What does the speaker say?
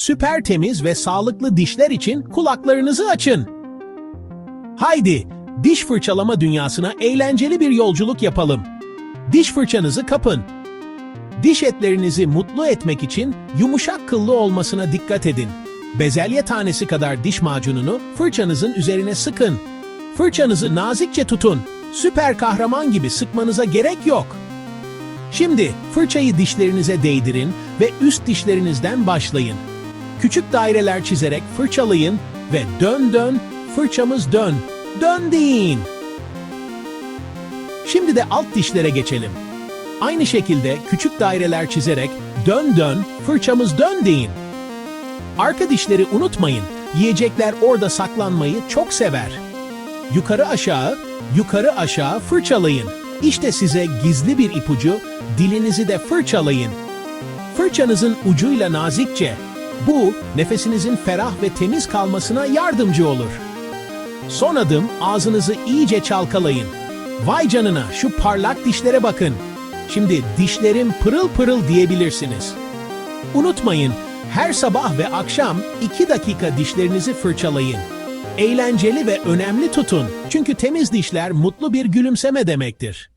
Süper temiz ve sağlıklı dişler için kulaklarınızı açın. Haydi, diş fırçalama dünyasına eğlenceli bir yolculuk yapalım. Diş fırçanızı kapın. Diş etlerinizi mutlu etmek için yumuşak kıllı olmasına dikkat edin. Bezelye tanesi kadar diş macununu fırçanızın üzerine sıkın. Fırçanızı nazikçe tutun. Süper kahraman gibi sıkmanıza gerek yok. Şimdi fırçayı dişlerinize değdirin ve üst dişlerinizden başlayın. Küçük daireler çizerek fırçalayın ve dön dön, fırçamız dön, dön deyin. Şimdi de alt dişlere geçelim. Aynı şekilde küçük daireler çizerek dön dön, fırçamız dön deyin. Arka dişleri unutmayın. Yiyecekler orada saklanmayı çok sever. Yukarı aşağı, yukarı aşağı fırçalayın. İşte size gizli bir ipucu, dilinizi de fırçalayın. Fırçanızın ucuyla nazikçe. Bu, nefesinizin ferah ve temiz kalmasına yardımcı olur. Son adım ağzınızı iyice çalkalayın. Vay canına şu parlak dişlere bakın. Şimdi dişlerim pırıl pırıl diyebilirsiniz. Unutmayın, her sabah ve akşam 2 dakika dişlerinizi fırçalayın. Eğlenceli ve önemli tutun. Çünkü temiz dişler mutlu bir gülümseme demektir.